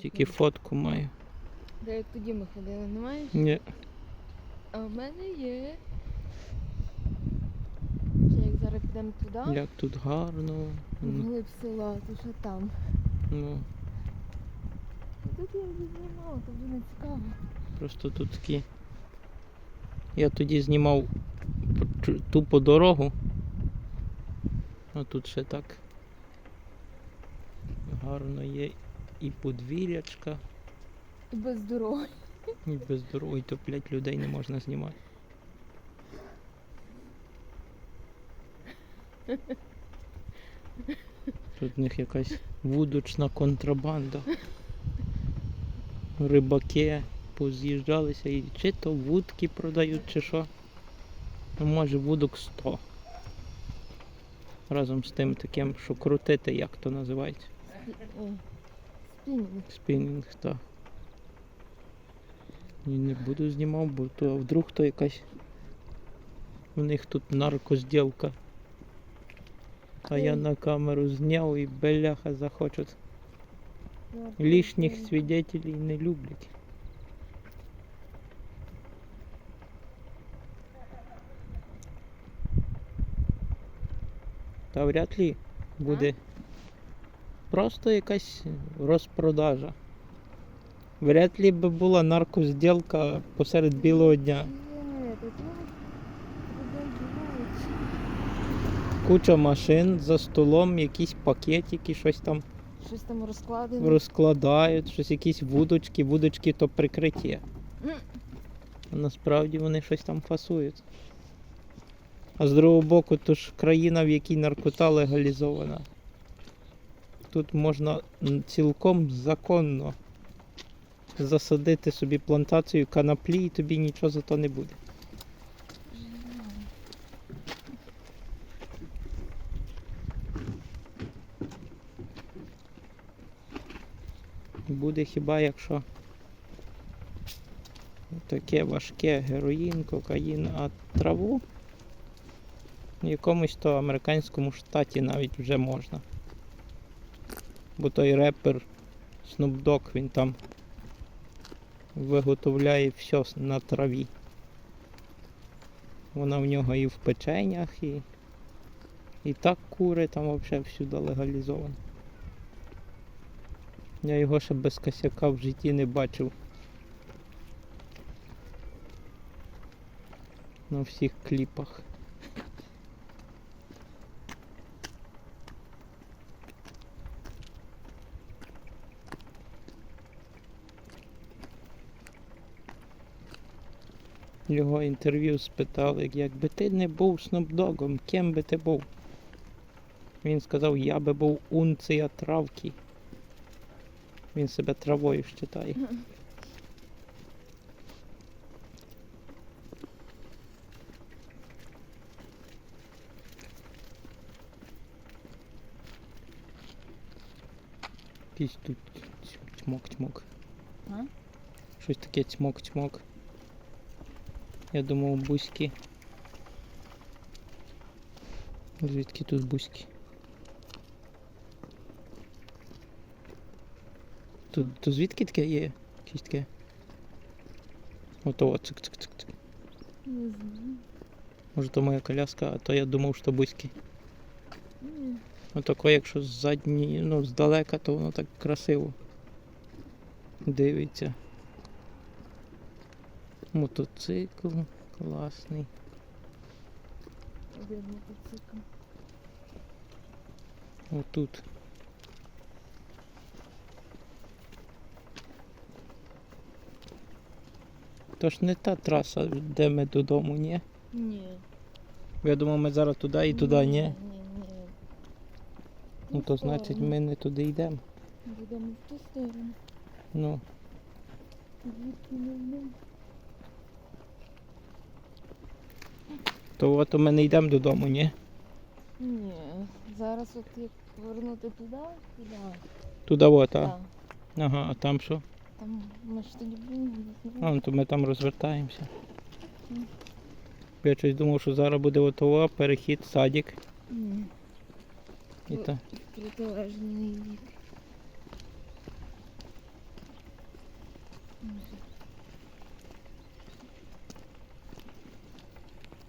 Тільки фотку маю. Де як тоді ми ходили, не маєш? Ні. А в мене є. Ще як зараз підемо туди, Як тут гарно. Вглиб села, то що там. Ну, Тут я вже знімала, то вже не цікаво. просто тут такі. Я тоді знімав по- тупо дорогу. А тут ще так. Гарно є і подвір'ячка, І без дороги. і без дороги, то, блядь, людей не можна знімати. Тут в них якась вудочна контрабанда. Рибаки поз'їжджалися і чи то вудки продають, чи що. Ну, може вудок 100. Разом з тим таким, що крутити, як то називається. Спінінг. Спінінг, так. І не буду знімав, бо то вдруг то якась. У них тут наркозділка. А я на камеру зняв і беляха захочуть. Лишніх свідетелей не люблять. Та вряд ли буде просто якась розпродажа. Вряд ли би була наркозділка посеред білого дня. Куча машин за столом, якісь пакетики, щось там Щось там розкладено. розкладають, щось якісь вудочки, вудочки то прикриття. А насправді вони щось там фасують. А з другого боку, то ж країна, в якій наркота легалізована. Тут можна цілком законно засадити собі плантацію канаплі і тобі нічого за то не буде. Буде хіба якщо таке важке героїн, кокаїн, а траву в якомусь то американському штаті навіть вже можна. Бо той репер Snoop Dogg, він там виготовляє все на траві. Вона в нього і в печенях, і, і так кури, там взагалі всюди легалізовано. Я його ще без косяка в житті не бачив. На всіх кліпах. Його інтерв'ю спитали, якби ти не був снупдогом, ким би ти був? Він сказав, я би був унція травки. Він себе травою вважає. Якийсь тут чмок-чмок. А? Щось таке цмок-цмок. Я думав бузьки. Звідки тут бузьки? Тут, то звідки таке є? Якісь таке? Ото от цик-цик-цик-цик. Не знаю. Може то моя коляска, а то я думав, що бузьки. Ні. Отако, якщо з задні, ну, здалека, то воно так красиво дивиться. Мотоцикл класний. Один мотоцикл. Отут. То ж не та траса, де ми додому, ні? Ні. Я думав, ми зараз туди і туди, ні? Ні, ні. Ну то значить ми не туди йдемо. Будемо в ту сторону. Ну, Звідки не йдемо. То от ми не йдемо додому, ні? Ні. Зараз от як повернути туди, туди. Туди от, а? Ага, а там що? Там ми ж тоді А, ну то ми там розвертаємося. Я щось думав, що зараз буде отова, перехід, садик. Ні. І. Протилежний бік.